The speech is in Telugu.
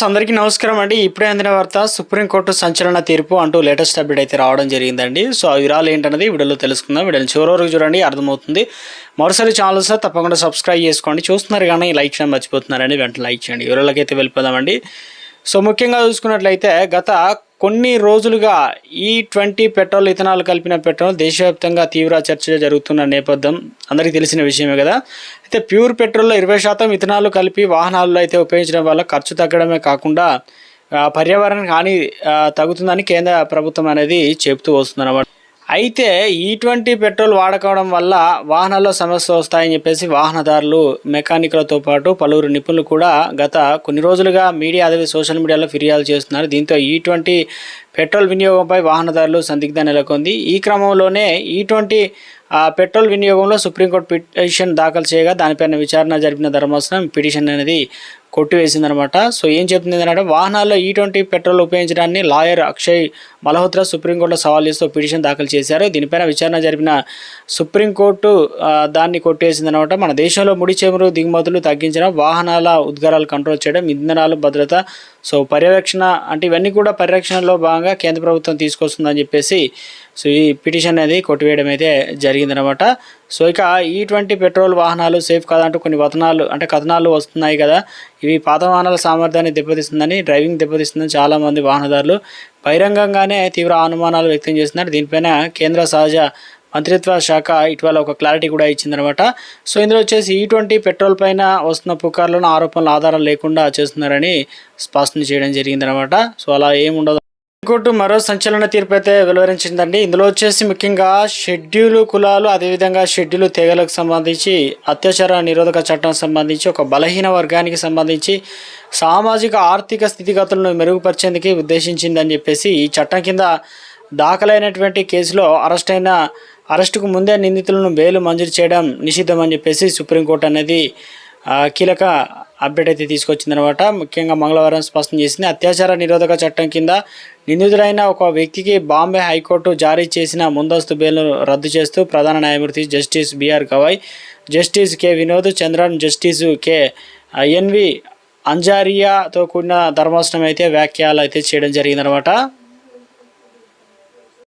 అందరికీ నమస్కారం అండి. ఇప్పుడే అందిన వార్త సుప్రీంకోర్టు సంచలన తీర్పు అంటూ లేటెస్ట్ అప్డేట్ అయితే రావడం జరిగిందండి. సో ఆ వివరాలు ఏంటనేది వీడియోలో తెలుసుకుందాం. వీడియోని చివరి వరకు చూడండి అర్థమవుతుంది. మరోసారి ఛానల్ సార్ తప్పకుండా సబ్స్క్రైబ్ చేసుకోండి. చూస్తున్నారు కానీ లైక్ చేయడం మర్చిపోతున్నారని వెంటనే లైక్ చేయండి. వివరాలకైతే అయితే వెళ్ళిపోదామండి. సో ముఖ్యంగా చూసుకున్నట్లయితే గత కొన్ని రోజులుగా ఈ ట్వంటీ పెట్రోల్ ఇథనాల్ కలిపిన పెట్రోల్ దేశవ్యాప్తంగా తీవ్ర చర్చ జరుగుతున్న నేపథ్యం అందరికీ తెలిసిన విషయమే కదా. అయితే ప్యూర్ పెట్రోల్లో ఇరవై శాతం ఇథనాలు కలిపి వాహనాల్లో అయితే ఉపయోగించడం వల్ల ఖర్చు తగ్గడమే కాకుండా పర్యావరణానికి హాని తగ్గుతుందని కేంద్ర ప్రభుత్వం అనేది చెబుతూ వస్తుందన్నమాట. అయితే ఈ ట్వంటీ పెట్రోల్ వాడకడం వల్ల వాహనాల్లో సమస్యలు వస్తాయని చెప్పేసి వాహనదారులు మెకానిక్లతో పాటు పలువురు నిపుణులు కూడా గత కొన్ని రోజులుగా మీడియా అదే సోషల్ మీడియాలో ఫిర్యాదు చేస్తున్నారు. దీంతో ఈ ట్వంటీ పెట్రోల్ వినియోగంపై వాహనదారులు సందిగ్ధ నెలకొంది. ఈ క్రమంలోనే ఈ ట్వంటీ పెట్రోల్ వినియోగంలో సుప్రీంకోర్టు పిటిషన్ దాఖలు చేయగా దానిపైన విచారణ జరిపిన ధర్మాసనం పిటిషన్ అనేది కొట్టివేసిందనమాట. సో ఏం చెప్తుంది అంటే వాహనాల్లో e ఈ ట్వంటీ పెట్రోల్ ఉపయోగించడాన్ని లాయర్ అక్షయ్ మల్హోత్రా సుప్రీంకోర్టులో సవాల్ చేస్తూ పిటిషన్ దాఖలు చేశారు. దీనిపైన విచారణ జరిపిన సుప్రీంకోర్టు దాన్ని కొట్టేసిందనమాట మన దేశంలో ముడి చమురు దిగుమతులు తగ్గించడం వాహనాల ఉద్గారాలు కంట్రోల్ చేయడం ఇంధనాలు భద్రత సో పర్యవేక్షణ అంటే ఇవన్నీ కూడా పరిరక్షణలో భాగంగా కేంద్ర ప్రభుత్వం తీసుకొస్తుందని చెప్పేసి సో ఈ పిటిషన్ అనేది కొట్టివేయడం అయితే జరిగిందనమాట సో ఇక ఈ ట్వంటీ పెట్రోల్ వాహనాలు సేఫ్ కాదంటూ కొన్ని వతనాలు అంటే కథనాలు వస్తున్నాయి కదా. ఇవి పాత వాహనాల సామర్థ్యాన్ని దెబ్బతీస్తుందని డ్రైవింగ్ దెబ్బతీస్తుందని చాలామంది వాహనదారులు బహిరంగంగానే తీవ్ర అనుమానాలు వ్యక్తం చేస్తున్నారు. దీనిపైన కేంద్ర సహజ మంత్రిత్వ శాఖ ఇటీవల ఒక క్లారిటీ కూడా ఇచ్చిందనమాట సో ఇందులో వచ్చేసి e ఈ ట్వంటీ పెట్రోల్ పైన వస్తున్న పుకార్లను ఆరోపణలు ఆధారం లేకుండా చేస్తున్నారని స్పష్టం చేయడం జరిగిందనమాట సో అలా ఏముండదు హైకోర్టు మరో సంచలన తీర్పు అయితే వెలువరించిందండి. ఇందులో వచ్చేసి ముఖ్యంగా షెడ్యూలు కులాలు అదేవిధంగా షెడ్యూలు తెగలకు సంబంధించి అత్యాచార నిరోధక చట్టం సంబంధించి ఒక బలహీన వర్గానికి సంబంధించి సామాజిక ఆర్థిక స్థితిగతులను మెరుగుపరిచేందుకు ఉద్దేశించిందని చెప్పేసి ఈ చట్టం కింద దాఖలైనటువంటి కేసులో అరెస్ట్ అయిన అరెస్టుకు ముందే నిందితులను బెయిల్ మంజూరు చేయడం నిషిద్ధమని చెప్పేసి సుప్రీంకోర్టు అనేది కీలక అప్డేట్ అయితే తీసుకొచ్చిందనమాట. ముఖ్యంగా మంగళవారం స్పష్టం చేసింది అత్యాచార నిరోధక చట్టం కింద నిందితుడైన ఒక వ్యక్తికి బాంబే హైకోర్టు జారీ చేసిన ముందస్తు బెయిల్ను రద్దు చేస్తూ ప్రధాన న్యాయమూర్తి justice B R Gavai justice K. Vinod Chandran justice K. N V అంజారియాతో కూడిన ధర్మాసనం అయితే వ్యాఖ్యలు అయితే చేయడం జరిగిందనమాట.